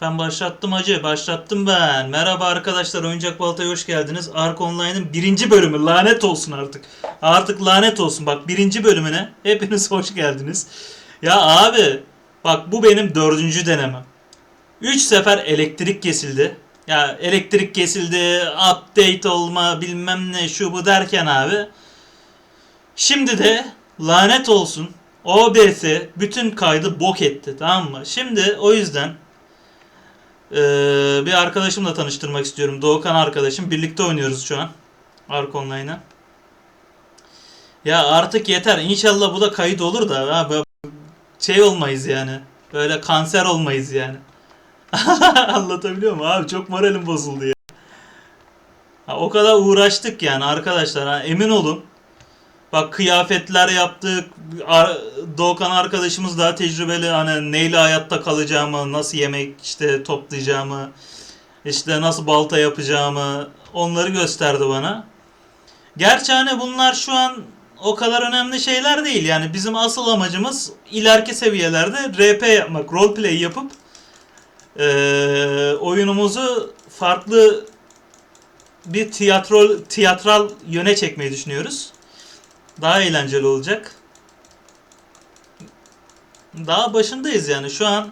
Ben başlattım hacı, başlattım ben. Merhaba arkadaşlar, Oyuncak Balta'ya hoş geldiniz. Ark Online'ın birinci bölümü, lanet olsun artık. Artık lanet olsun, bak birinci bölümüne hepiniz hoş geldiniz. Ya abi, bak bu benim dördüncü denemem. Üç sefer elektrik kesildi. Ya elektrik kesildi, update olma bilmem ne şu bu derken abi. Şimdi de lanet olsun OBS bütün kaydı bok etti tamam mı? Şimdi o yüzden eee, bir arkadaşımla tanıştırmak istiyorum. Doğukan arkadaşım. Birlikte oynuyoruz şu an. Ark Online'a. Ya artık yeter. İnşallah bu da kayıt olur da ha, şey olmayız yani. Böyle kanser olmayız yani. Anlatabiliyor muyum abi? Çok moralim bozuldu ya. Ha, o kadar uğraştık yani arkadaşlar. Ha, emin olun. Bak kıyafetler yaptık. Ar- Doğukan arkadaşımız daha tecrübeli. Hani neyle hayatta kalacağımı, nasıl yemek işte toplayacağımı, işte nasıl balta yapacağımı onları gösterdi bana. Gerçi hani bunlar şu an o kadar önemli şeyler değil. Yani bizim asıl amacımız ileriki seviyelerde RP yapmak, roleplay yapıp eee, oyunumuzu farklı bir tiyatro tiyatral yöne çekmeyi düşünüyoruz. Daha eğlenceli olacak. Daha başındayız yani. Şu an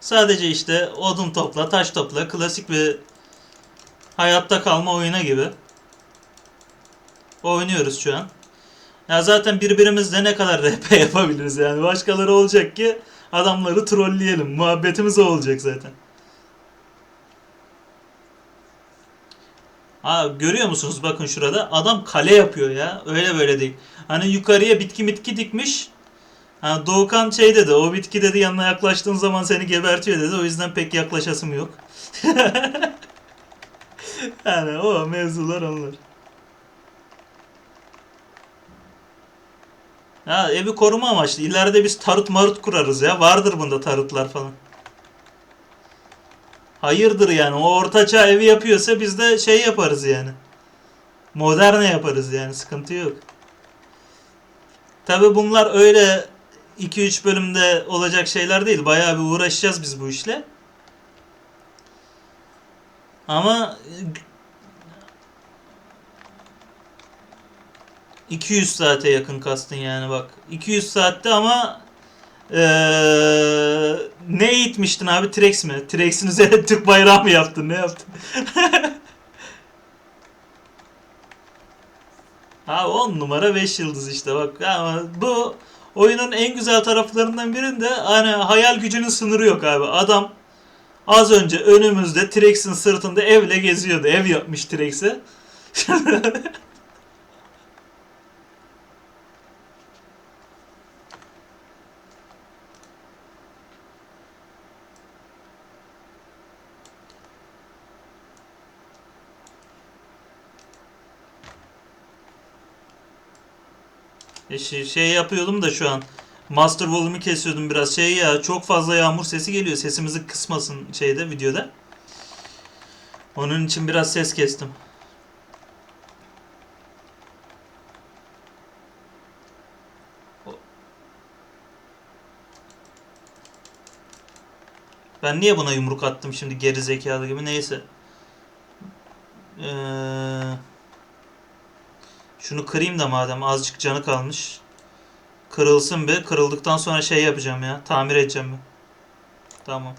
sadece işte odun topla, taş topla, klasik bir hayatta kalma oyunu gibi. Oynuyoruz şu an. Ya zaten birbirimizle ne kadar RP yapabiliriz yani. Başkaları olacak ki adamları trolleyelim. Muhabbetimiz o olacak zaten. Ha görüyor musunuz bakın şurada adam kale yapıyor ya öyle böyle değil. Hani yukarıya bitki bitki dikmiş. Ha, Doğukan şey dedi o bitki dedi yanına yaklaştığın zaman seni gebertiyor dedi o yüzden pek yaklaşasım yok. yani o mevzular onlar. Ha evi koruma amaçlı. İleride biz tarut marut kurarız ya. Vardır bunda tarutlar falan. Hayırdır yani. O ortaçağ evi yapıyorsa biz de şey yaparız yani. Moderne yaparız yani. Sıkıntı yok. Tabi bunlar öyle 2-3 bölümde olacak şeyler değil. Bayağı bir uğraşacağız biz bu işle. Ama 200 saate yakın kastın yani bak. 200 saatte ama eee, ne eğitmiştin abi? Trex mi? Trex'in üzerine Türk bayrağı mı yaptın? Ne yaptın? Ha 10 numara 5 yıldız işte bak. Ama bu oyunun en güzel taraflarından birinde hani hayal gücünün sınırı yok abi. Adam az önce önümüzde Trex'in sırtında evle geziyordu. Ev yapmış Trex'e. şey, şey yapıyordum da şu an. Master volume'u kesiyordum biraz. Şey ya çok fazla yağmur sesi geliyor. Sesimizi kısmasın şeyde videoda. Onun için biraz ses kestim. Ben niye buna yumruk attım şimdi geri zekalı gibi neyse. Eee şunu kırayım da madem azıcık canı kalmış. Kırılsın be. Kırıldıktan sonra şey yapacağım ya. Tamir edeceğim ben. Tamam.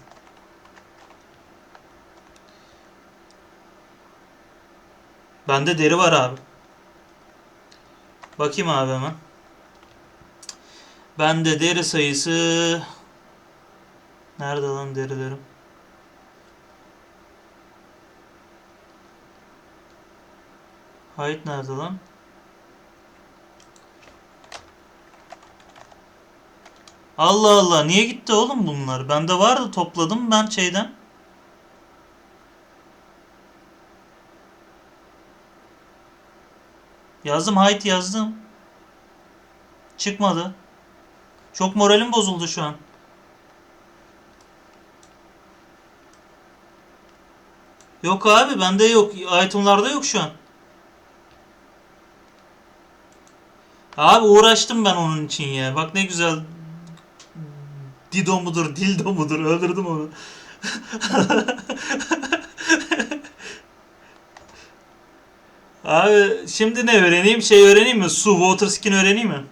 Bende deri var abi. Bakayım abi hemen. Bende deri sayısı Nerede lan derilerim? Height nerede lan? Allah Allah niye gitti oğlum bunlar? Bende vardı topladım ben şeyden. Yazdım height yazdım. Çıkmadı. Çok moralim bozuldu şu an. Yok abi bende yok. Itemlarda yok şu an. Abi uğraştım ben onun için ya. Bak ne güzel Dido mudur, dildo mudur öldürdüm onu. Abi şimdi ne öğreneyim? Şey öğreneyim mi? Su, water skin öğreneyim mi?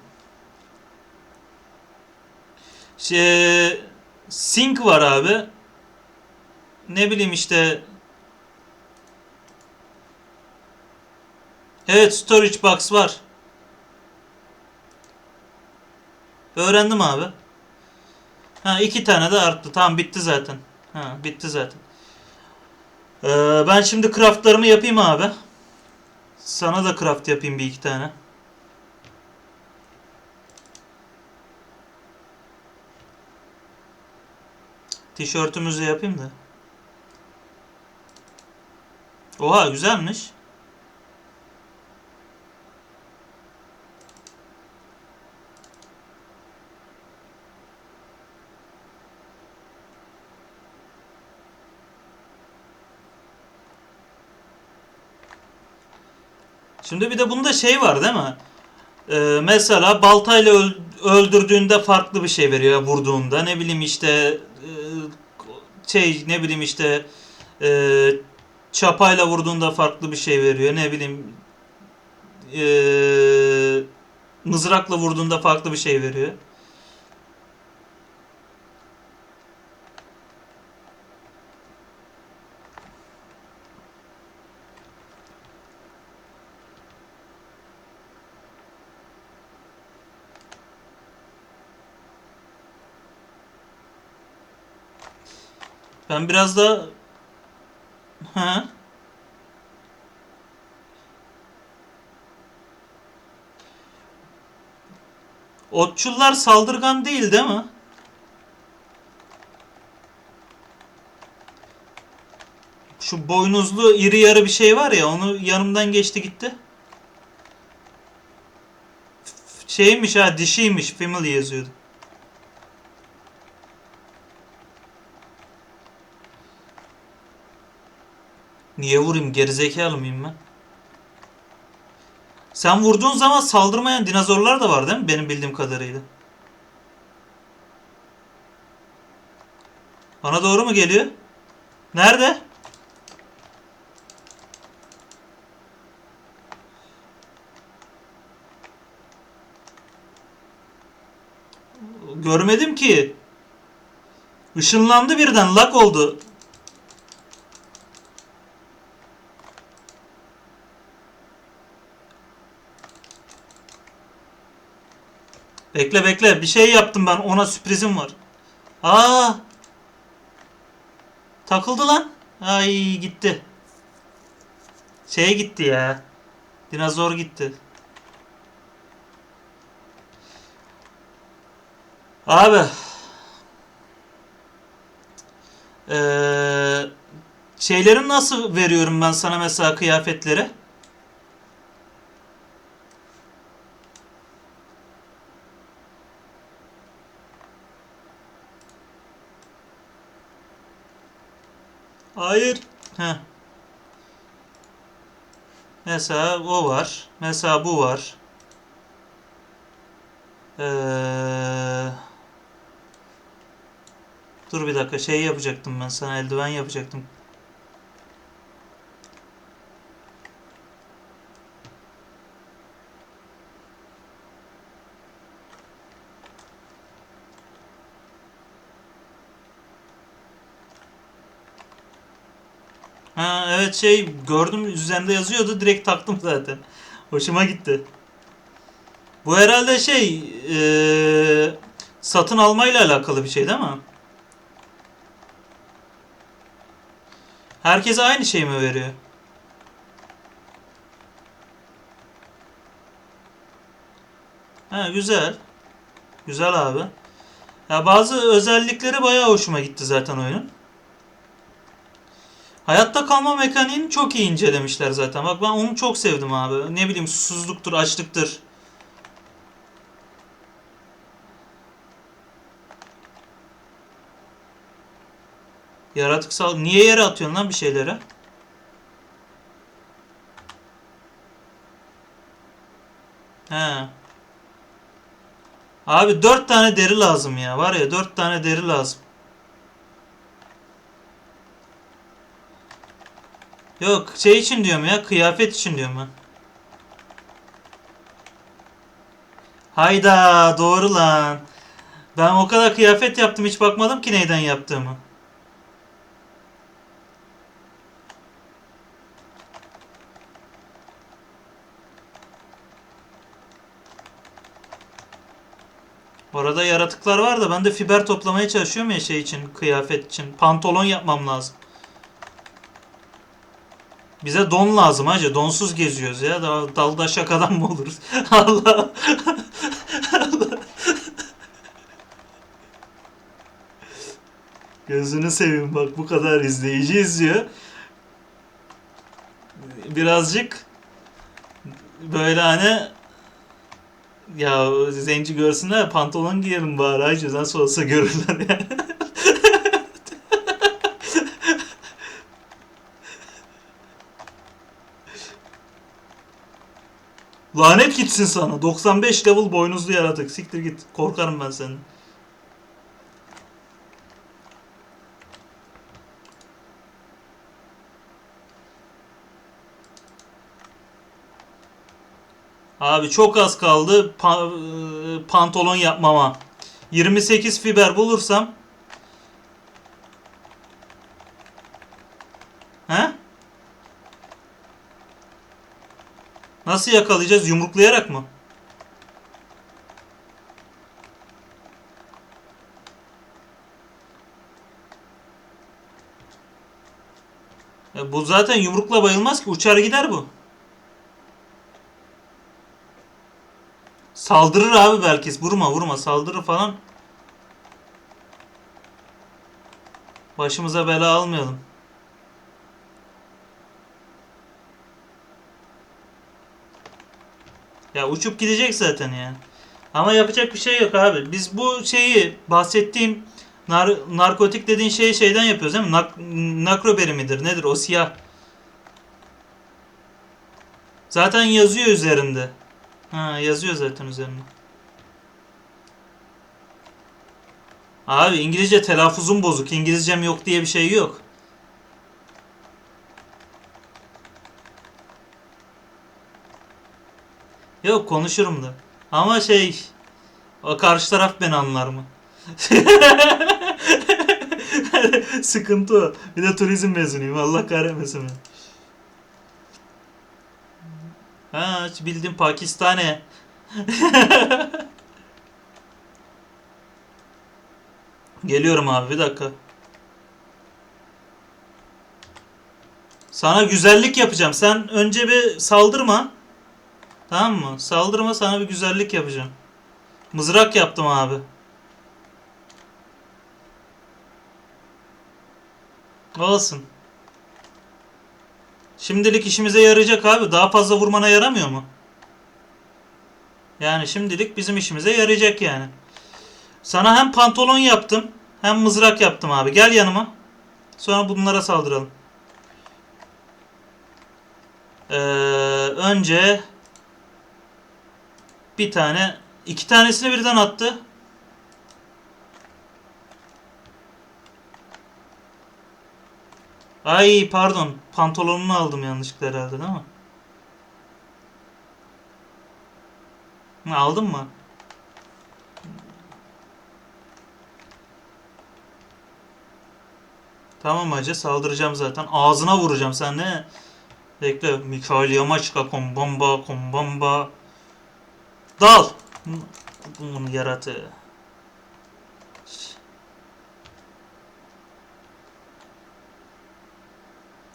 Şey, sink var abi. Ne bileyim işte. Evet, storage box var. Öğrendim abi. Ha iki tane de arttı. Tamam bitti zaten. Ha bitti zaten. Ee, ben şimdi craftlarımı yapayım abi. Sana da craft yapayım bir iki tane. Tişörtümüzü yapayım da. Oha güzelmiş. Şimdi bir de bunda şey var değil mi? Ee, mesela baltayla öl- öldürdüğünde farklı bir şey veriyor vurduğunda. Ne bileyim işte e, şey ne bileyim işte e, çapayla vurduğunda farklı bir şey veriyor. Ne bileyim e, mızrakla vurduğunda farklı bir şey veriyor. Ben biraz da ha Otçullar saldırgan değil değil mi? Şu boynuzlu iri yarı bir şey var ya onu yanımdan geçti gitti. Şeymiş ha dişiymiş female yazıyordu. Niye vurayım? Gerizekalı mıyım ben? Sen vurduğun zaman saldırmayan dinozorlar da var değil mi? Benim bildiğim kadarıyla. Bana doğru mu geliyor? Nerede? Görmedim ki. Işınlandı birden. Lak oldu. Bekle bekle. Bir şey yaptım ben. Ona sürprizim var. Aa! Takıldı lan. Ay gitti. Şeye gitti ya. Dinozor gitti. Abi. Ee, şeyleri nasıl veriyorum ben sana mesela kıyafetleri? Hayır. Heh. Mesela o var. Mesela bu var. Ee, dur bir dakika şey yapacaktım ben sana eldiven yapacaktım. Evet şey gördüm üzerinde yazıyordu direkt taktım zaten. Hoşuma gitti. Bu herhalde şey eee, satın almayla alakalı bir şey değil mi? Herkese aynı şey mi veriyor? Ha güzel. Güzel abi. Ya bazı özellikleri bayağı hoşuma gitti zaten oyunun. Hayatta kalma mekaniğini çok iyi incelemişler zaten. Bak ben onu çok sevdim abi. Ne bileyim susuzluktur, açlıktır. Yaratıksal... Niye yere atıyorsun lan bir şeyleri? He. Abi dört tane deri lazım ya. Var ya dört tane deri lazım. Yok şey için diyorum ya kıyafet için diyorum ben. Hayda doğru lan. Ben o kadar kıyafet yaptım hiç bakmadım ki neyden yaptığımı. Orada yaratıklar var da ben de fiber toplamaya çalışıyorum ya şey için, kıyafet için. Pantolon yapmam lazım. Bize don lazım hacı. Donsuz geziyoruz ya. Da, dalda şakadan mı oluruz? Allah. Gözünü seveyim bak bu kadar izleyici izliyor. Birazcık böyle hani ya zenci görsünler pantolon giyelim bari hacı nasıl olsa görürler yani. Lanet gitsin sana. 95 level boynuzlu yaratık. Siktir git. Korkarım ben senin. Abi çok az kaldı pa- e, pantolon yapmama. 28 fiber bulursam He? Nasıl yakalayacağız? Yumruklayarak mı? Ya bu zaten yumrukla bayılmaz ki. Uçar gider bu. Saldırır abi belki. Vurma vurma. Saldırır falan. Başımıza bela almayalım. Ya uçup gidecek zaten yani. Ama yapacak bir şey yok abi. Biz bu şeyi bahsettiğim nar narkotik dediğin şeyi şeyden yapıyoruz değil mi? Nak nakroberi midir? Nedir o siyah? Zaten yazıyor üzerinde. Ha yazıyor zaten üzerinde. Abi İngilizce telaffuzum bozuk. İngilizcem yok diye bir şey yok. Yok konuşurum da. Ama şey o karşı taraf beni anlar mı? Sıkıntı o. Bir de turizm mezunuyum. Allah kahretmesin beni. Ha bildim Pakistane. Geliyorum abi bir dakika. Sana güzellik yapacağım. Sen önce bir saldırma. Tamam mı? Saldırma sana bir güzellik yapacağım. Mızrak yaptım abi. Olsun. Şimdilik işimize yarayacak abi. Daha fazla vurmana yaramıyor mu? Yani şimdilik bizim işimize yarayacak yani. Sana hem pantolon yaptım hem mızrak yaptım abi. Gel yanıma. Sonra bunlara saldıralım. Ee, önce bir tane iki tanesini birden attı. Ay pardon. Pantolonunu aldım yanlışlıkla herhalde değil mi? Aldın mı? Tamam hacı saldıracağım zaten. Ağzına vuracağım sen ne? Bekle. Mikael Yamaçka kombamba kombamba. Dal. Bunun yaratığı.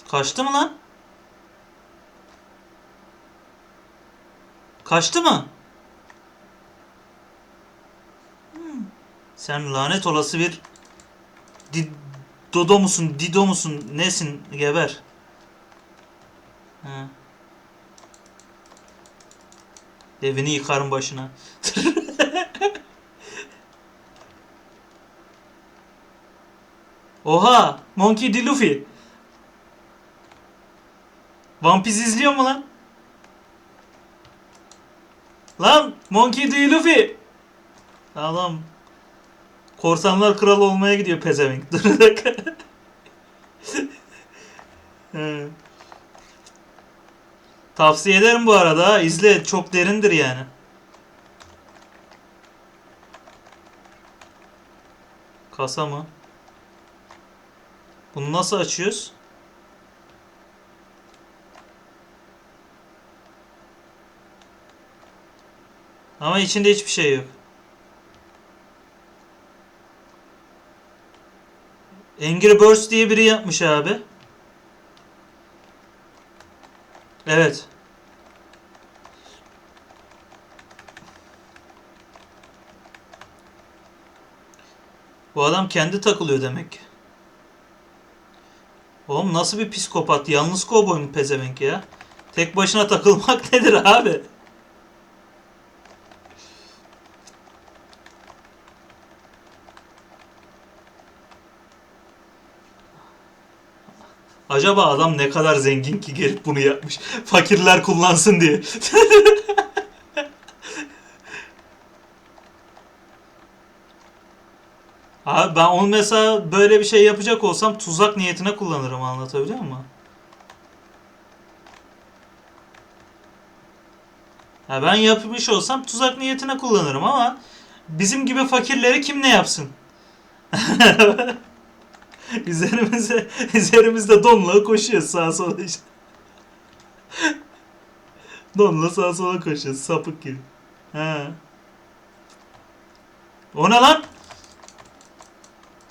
Kaçtı mı lan? Kaçtı mı? Hmm. Sen lanet olası bir di dodo musun, dido musun, nesin? Geber. Ha. Evini yıkarım başına. Oha! Monkey D. Luffy. One Piece izliyor mu lan? Lan Monkey D. Luffy. Adam Korsanlar kralı olmaya gidiyor pezevenk. Dur bir dakika. Tavsiye ederim bu arada. İzle çok derindir yani. Kasa mı? Bunu nasıl açıyoruz? Ama içinde hiçbir şey yok. Angry Birds diye biri yapmış abi. Evet. Bu adam kendi takılıyor demek ki. Oğlum nasıl bir psikopat? Yalnız kovboy mu pezevenk ya? Tek başına takılmak nedir abi? Acaba adam ne kadar zengin ki gelip bunu yapmış? Fakirler kullansın diye. Abi ben onu mesela böyle bir şey yapacak olsam tuzak niyetine kullanırım anlatabiliyor muyum? Ha ben yapmış olsam tuzak niyetine kullanırım ama bizim gibi fakirleri kim ne yapsın? üzerimize üzerimizde donla koşuyoruz sağa sola işte. donla sağa sola koşuyoruz sapık gibi. He. O ne lan?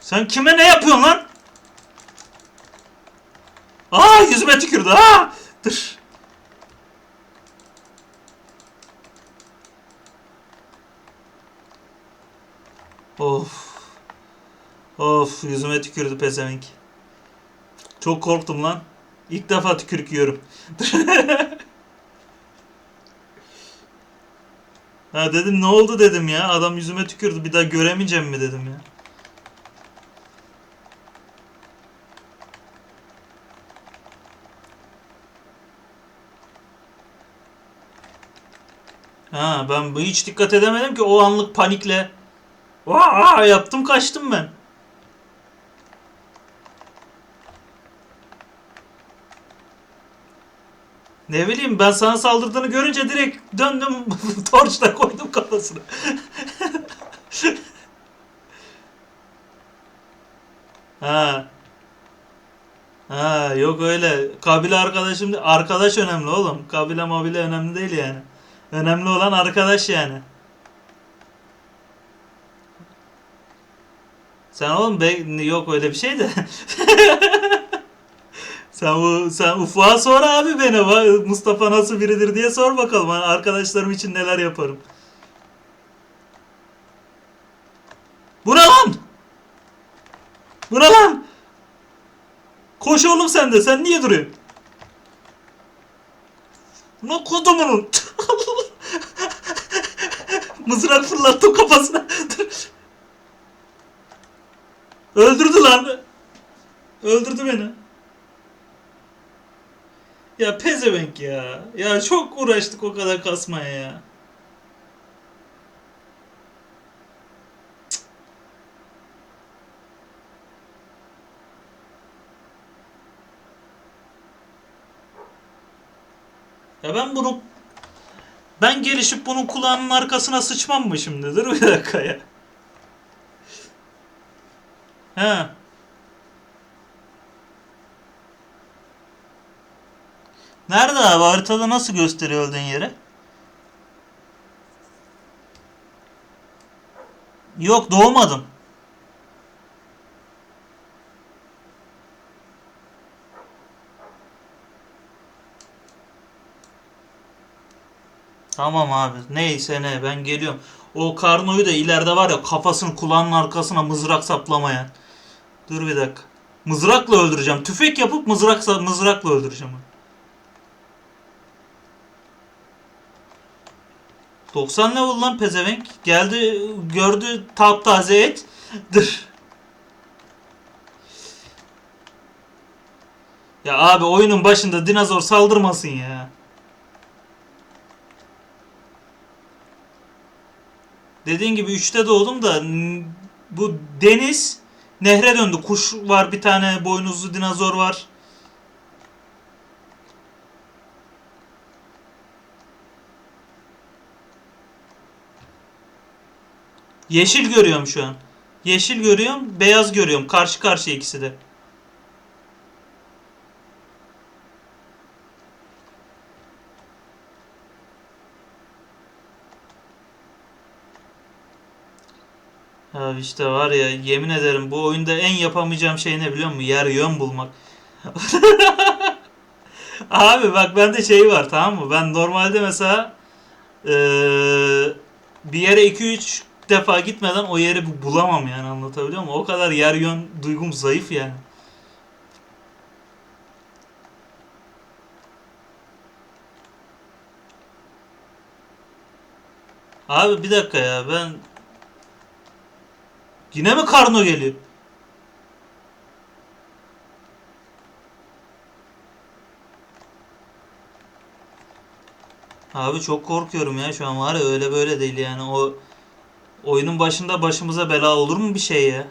Sen kime ne yapıyorsun lan? Aa yüzüme tükürdü. Aa! Dur. Of. Of yüzüme tükürdü pezevenk. Çok korktum lan. İlk defa tükürük yiyorum. ha dedim ne oldu dedim ya. Adam yüzüme tükürdü. Bir daha göremeyeceğim mi dedim ya. Ha ben hiç dikkat edemedim ki o anlık panikle. Vaa yaptım kaçtım ben. Ne bileyim ben sana saldırdığını görünce direkt döndüm torçla koydum kafasına. ha. Ha yok öyle. Kabile arkadaşım arkadaş önemli oğlum. Kabile mabile önemli değil yani. Önemli olan arkadaş yani. Sen oğlum be, yok öyle bir şey de. sen bu sen ufuğa sor abi beni. Mustafa nasıl biridir diye sor bakalım. Hani arkadaşlarım için neler yaparım. Bu ne lan? Bu lan? Koş oğlum sen de. Sen niye duruyorsun? Ne kodumunun? Mızrak fırlattım kafasına. Öldürdü lan. Öldürdü beni. Ya pezevenk ya. Ya çok uğraştık o kadar kasmaya ya. Ya ben bunu ben gelişip bunun kulağının arkasına sıçmam mı şimdi? Dur bir dakika ya. He. Nerede abi? Haritada nasıl gösteriyor öldüğün yeri? Yok doğmadım. Tamam abi. Neyse ne ben geliyorum. O Karno'yu da ileride var ya kafasını kulağının arkasına mızrak saplamayan. Dur bir dakika. Mızrakla öldüreceğim. Tüfek yapıp mızrak mızrakla öldüreceğim. 90 level lan pezevenk. Geldi gördü taptaze et. Dur. Ya abi oyunun başında dinozor saldırmasın ya. Dediğin gibi 3'te doğdum da bu deniz nehre döndü. Kuş var bir tane boynuzlu dinozor var. Yeşil görüyorum şu an. Yeşil görüyorum, beyaz görüyorum. Karşı karşıya ikisi de. Ya işte var ya yemin ederim bu oyunda en yapamayacağım şey ne biliyor musun? Yer yön bulmak. Abi bak bende şey var tamam mı? Ben normalde mesela eee, bir yere 2-3 defa gitmeden o yeri bu- bulamam yani anlatabiliyor muyum? O kadar yer yön duygum zayıf yani. Abi bir dakika ya ben Yine mi Karno geliyor? Abi çok korkuyorum ya şu an var ya öyle böyle değil yani o oyunun başında başımıza bela olur mu bir şey ya?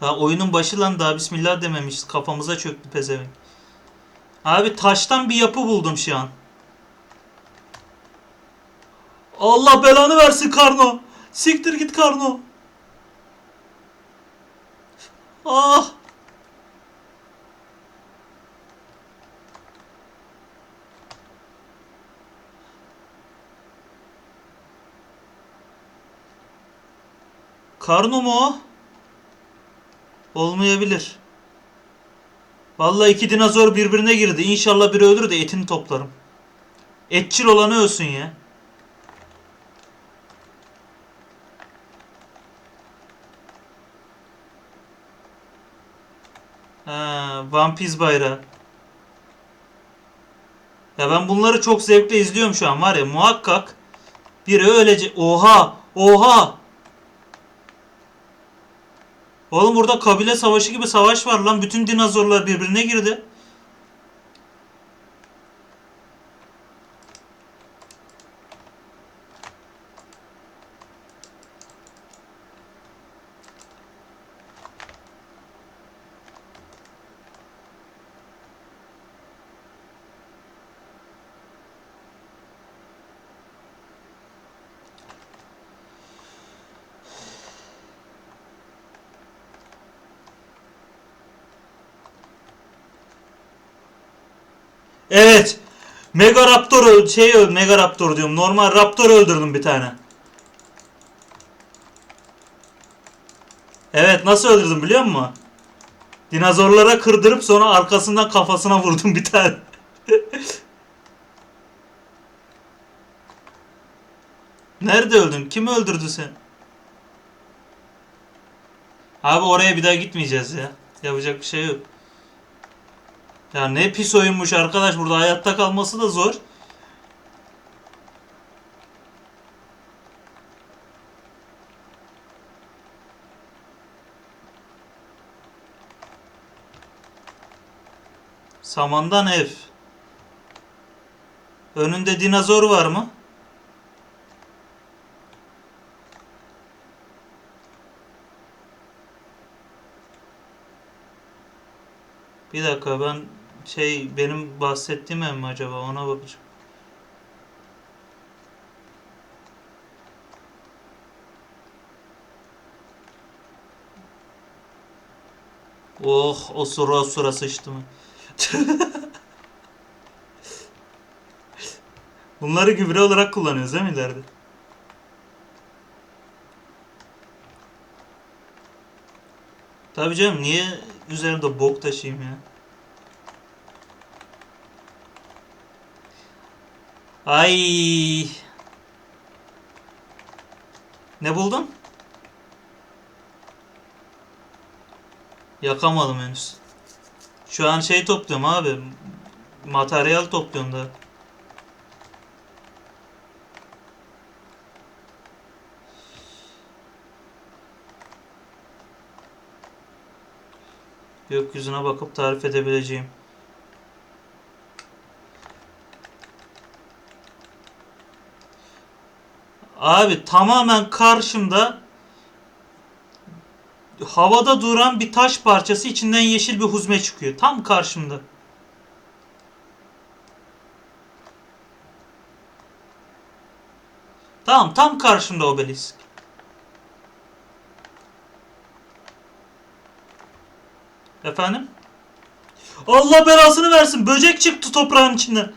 Daha oyunun başı lan daha bismillah dememişiz kafamıza çöktü pezevenk. Abi taştan bir yapı buldum şu an. Allah belanı versin Karno. Siktir git Karno. Ah. Karno mu o? Olmayabilir. Vallahi iki dinozor birbirine girdi. İnşallah biri ölür de etini toplarım. Etçil olanı ölsün ya. Ha, One Piece bayrağı. Ya ben bunları çok zevkle izliyorum şu an var ya muhakkak biri ölecek. Oha! Oha! Oğlum burada kabile savaşı gibi savaş var lan. Bütün dinozorlar birbirine girdi. Evet. Mega Raptor öl- şey öl- Mega Raptor diyorum. Normal Raptor öldürdüm bir tane. Evet nasıl öldürdüm biliyor musun? Dinozorlara kırdırıp sonra arkasından kafasına vurdum bir tane. Nerede öldün? Kim öldürdü sen? Abi oraya bir daha gitmeyeceğiz ya. Yapacak bir şey yok. Ya ne pis oyunmuş arkadaş burada hayatta kalması da zor. Samandan ev. Önünde dinozor var mı? Bir dakika ben şey benim bahsettiğim ev mi acaba ona bakacağım. Oh o sura o sura sıçtı mı? Bunları gübre olarak kullanıyoruz değil mi ileride? Tabii canım niye üzerinde bok taşıyayım ya? Ay. Ne buldun? Yakamadım henüz. Şu an şey topluyorum abi. Materyal topluyorum da. Gökyüzüne bakıp tarif edebileceğim. Abi tamamen karşımda havada duran bir taş parçası içinden yeşil bir huzme çıkıyor. Tam karşımda. Tamam tam karşımda obelisk. Efendim? Allah belasını versin. Böcek çıktı toprağın içinden.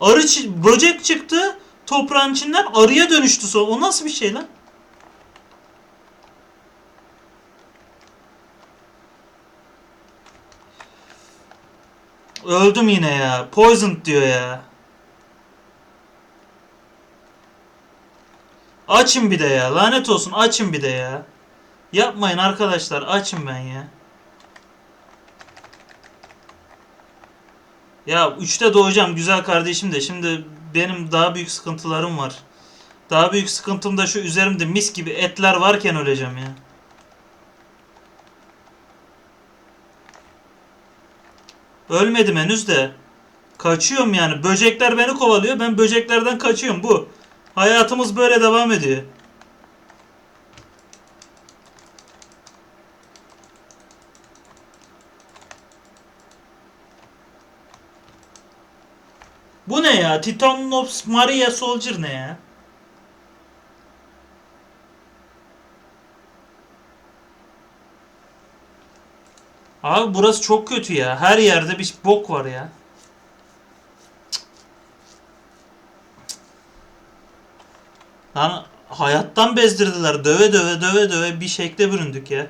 Arı böcek çıktı toprağın içinden arıya dönüştü sonra. O nasıl bir şey lan? Öldüm yine ya. Poisoned diyor ya. Açım bir de ya. Lanet olsun açım bir de ya. Yapmayın arkadaşlar. Açım ben ya. Ya 3'te doğacağım güzel kardeşim de şimdi benim daha büyük sıkıntılarım var. Daha büyük sıkıntım da şu üzerimde mis gibi etler varken öleceğim ya. Ölmedim henüz de. Kaçıyorum yani. Böcekler beni kovalıyor. Ben böceklerden kaçıyorum. Bu. Hayatımız böyle devam ediyor. Bu ne ya? Titanops Maria Soldier ne ya? Abi burası çok kötü ya. Her yerde bir bok var ya. Lan hayattan bezdirdiler. Döve döve döve döve bir şekle büründük ya.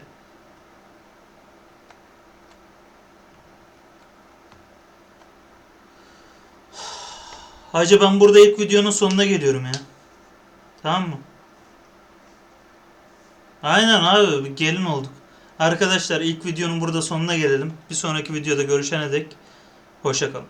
Hacı ben burada ilk videonun sonuna geliyorum ya. Tamam mı? Aynen abi gelin olduk. Arkadaşlar ilk videonun burada sonuna gelelim. Bir sonraki videoda görüşene dek hoşça kalın.